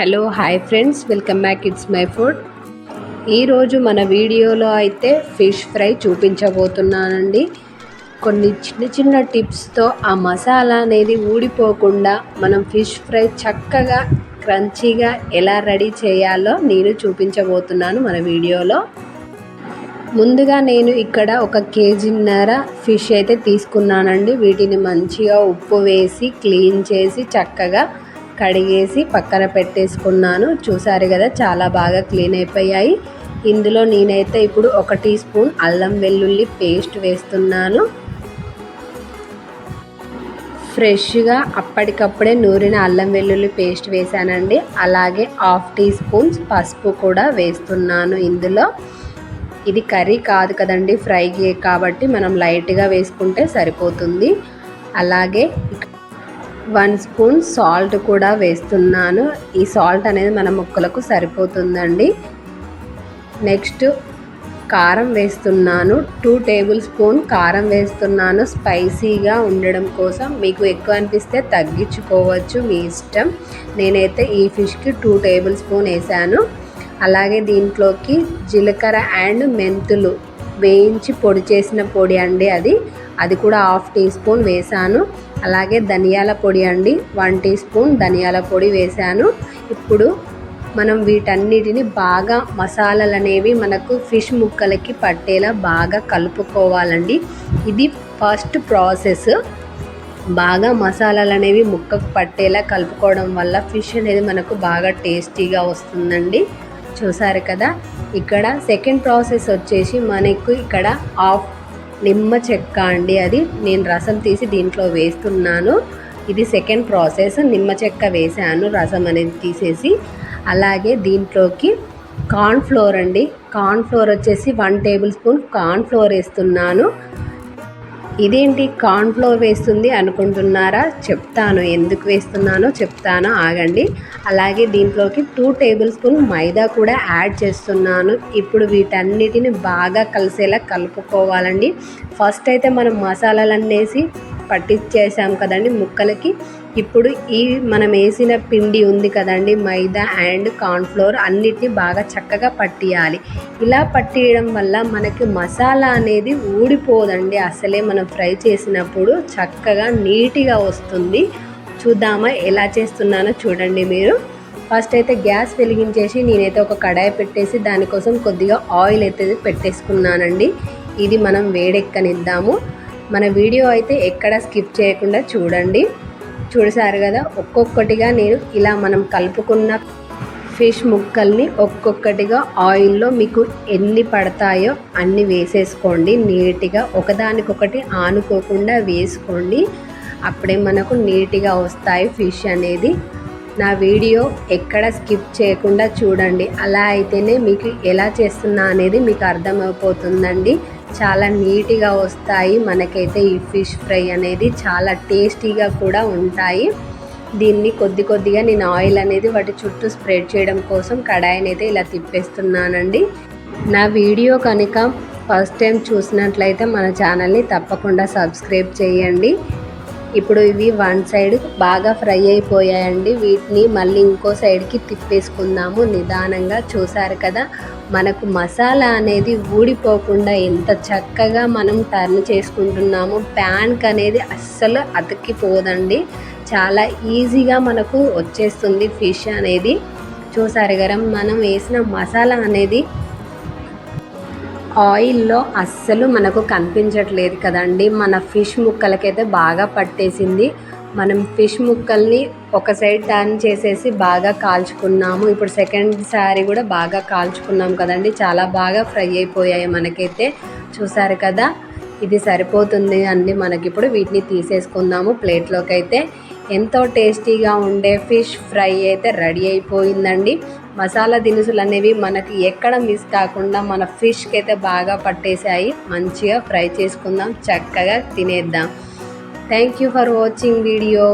Hello hi friends. Welcome back. It's my food. ఈరోజు మన వీడియోలో అయితే ఫిష్ ఫ్రై చూపించబోతున్నానండి. కొన్ని చిన్న చిన్న టిప్స్తో ఆ మసాలా అనేది ఊడిపోకుండా మనం ఫిష్ ఫ్రై చక్కగా క్రంచీగా ఎలా రెడీ చేయాలో నేను చూపించబోతున్నాను మన వీడియోలో. ముందుగా నేను ఇక్కడ ఒక కేజీన్నర ఫిష్ అయితే తీసుకున్నానండి. వీటిని మంచిగా ఉప్పు వేసి క్లీన్ చేసి చక్కగా కడిగేసి పక్కన పెట్టేసుకున్నాను. చూసారు కదా చాలా బాగా క్లీన్ అయిపోయాయి. ఇందులో నేనైతే ఇప్పుడు ఒక టీ స్పూన్ అల్లం వెల్లుల్లి పేస్ట్ వేస్తున్నాను. ఫ్రెష్గా అప్పటికప్పుడే నూరిన అల్లం వెల్లుల్లి పేస్ట్ వేసానండి అలాగే హాఫ్ టీ స్పూన్స్ పసుపు కూడా వేస్తున్నాను ఇందులో. ఇది కర్రీ కాదు కదండి ఫ్రైకి కాబట్టి మనం లైట్గా వేసుకుంటే సరిపోతుంది. అలాగే వన్ స్పూన్ సాల్ట్ కూడా వేస్తున్నాను. ఈ సాల్ట్ అనేది మన ముక్కలకు సరిపోతుందండి. నెక్స్ట్ కారం వేస్తున్నాను. టూ టేబుల్ స్పూన్ కారం వేస్తున్నాను. స్పైసీగా ఉండడం కోసం మీకు ఎక్కువ అనిపిస్తే తగ్గించుకోవచ్చు మీ ఇష్టం. నేనైతే ఈ ఫిష్కి టూ టేబుల్ స్పూన్ వేసాను. అలాగే దీంట్లోకి జీలకర్ర అండ్ మెంతులు వేయించి పొడి చేసిన పొడి అండి అది. అది కూడా హాఫ్ టీ స్పూన్ వేసాను అలాగే ధనియాల పొడి అండి వన్ టీ స్పూన్ ధనియాల పొడి వేసాను ఇప్పుడు మనం వీటన్నిటిని బాగా మసాలాలు అనేవి మనకు ఫిష్ ముక్కలకి పట్టేలా బాగా కలుపుకోవాలండి. ఇది ఫస్ట్ ప్రాసెస్. బాగా మసాలాలు అనేవి ముక్కకు పట్టేలా కలుపుకోవడం వల్ల ఫిష్ అనేది మనకు బాగా టేస్టీగా వస్తుందండి. చూసారు కదా? ఇక్కడ సెకండ్ ప్రాసెస్ వచ్చేసి మనకు ఇక్కడ ఆఫ్ నిమ్మ చెక్క అండి అది. నేను రసం తీసి దీంట్లో వేస్తున్నాను. ఇది సెకండ్ ప్రాసెస్ నిమ్మ చెక్క వేసాను రసం అనేది తీసేసి. అలాగే దీంట్లోకి కార్న్ ఫ్లోర్ అండి. కార్న్ ఫ్లోర్ వచ్చేసి one tablespoon corn flour వేస్తున్నాను. ఇదేంటి కార్న్ఫ్లోర్ వేస్తుంది అనుకుంటున్నారా? చెప్తాను. ఎందుకు వేస్తున్నానో చెప్తాను. ఆగండి. అలాగే దీంట్లోకి టూ టేబుల్ స్పూన్ మైదా కూడా యాడ్ చేస్తున్నాను. ఇప్పుడు వీటన్నిటిని బాగా కలిసేలా కలుపుకోవాలండి. ఫస్ట్ అయితే మనం మసాలాలన్నేసి పట్టించేసాం కదండి ముక్కలకి. ఇప్పుడు ఈ మనం వేసిన పిండి ఉంది కదండి మైదా అండ్ కార్న్ఫ్లోర్ అన్నిటిని బాగా చక్కగా పట్టియాలి. ఇలా పట్టియడం వల్ల మనకి మసాలా అనేది ఊడిపోదండి. అసలే మనం ఫ్రై చేసినప్పుడు చక్కగా నీట్గా వస్తుంది. చూద్దామా ఎలా చేస్తున్నానో చూడండి మీరు. ఫస్ట్ అయితే గ్యాస్ వెలిగించేసి నేనైతే ఒక కడాయి పెట్టేసి దానికోసం కొద్దిగా ఆయిల్ అయితే పెట్టేసుకున్నానండి. ఇది మనం వేడెక్కనిద్దాము. మన వీడియో అయితే ఎక్కడ స్కిప్ చేయకుండా చూడండి. చూడసారు కదా? ఒక్కొక్కటిగా నేను ఇలా మనం కలుపుకున్న ఫిష్ ముక్కల్ని ఒక్కొక్కటిగా ఆయిల్లో మీకు ఎన్ని పడతాయో అన్ని వేసేసుకోండి. నీట్గా ఒకదానికొకటి ఆనుకోకుండా వేసుకోండి. అప్పుడే మనకు నీట్గా వస్తాయి ఫిష్ అనేది. నా వీడియో ఎక్కడ స్కిప్ చేయకుండా చూడండి. అలా అయితేనే మీకు ఎలా చేస్తున్నా అనేది మీకు అర్థమైపోతుందండి చాలా నీట్గా వస్తాయి. మనకైతే ఈ ఫిష్ ఫ్రై అనేది చాలా టేస్టీగా కూడా ఉంటాయి. దీన్ని కొద్ది కొద్దిగా నేను ఆయిల్ అనేది వాటి చుట్టూ స్ప్రెడ్ చేయడం కోసం కడాయిని అయితే ఇలా తిప్పేస్తున్నానండి. నా వీడియో కనుక ఫస్ట్ టైం చూసినట్లయితే మన ఛానల్ని తప్పకుండా సబ్స్క్రైబ్ చేయండి. ఇప్పుడు ఇవి వన్ సైడ్ బాగా ఫ్రై అయిపోయాయండి. వీటిని మళ్ళీ ఇంకో సైడ్కి తిప్పేసుకుందాము. నిదానంగా చూసారు కదా మనకు మసాలా అనేది ఊడిపోకుండా ఎంత చక్కగా మనం టర్న్ చేసుకుంటున్నాము ప్యాన్క్ అనేది అస్సలు అతికిపోదండి. చాలా ఈజీగా మనకు వచ్చేస్తుంది ఫిష్ అనేది. చూసారు కదా మనం వేసిన మసాలా అనేది ఆయిల్లో అస్సలు మనకు కనిపించట్లేదు కదండి. మన ఫిష్ ముక్కలకైతే బాగా పట్టేసింది. మనం ఫిష్ ముక్కల్ని ఒక సైడ్ టర్న్ చేసేసి బాగా కాల్చుకున్నాము. ఇప్పుడు సెకండ్ సారీ కూడా బాగా కాల్చుకున్నాం కదండి. చాలా బాగా ఫ్రై అయిపోయాయి మనకైతే. చూసారు కదా ఇది సరిపోతుంది అండి మనకి ఇప్పుడు వీటిని తీసేసుకుందాము ప్లేట్లోకి అయితే ఎంతో టేస్టీగా ఉండే ఫిష్ ఫ్రై అయితే రెడీ అయిపోయిందండి. మసాలా దినుసులు అనేవి మనకి ఎక్కడ మిస్ కాకుండా మన ఫిష్కి అయితే బాగా పట్టేసాయి మంచిగా ఫ్రై చేసుకుందాం చక్కగా తినేద్దాం. Thank you for watching video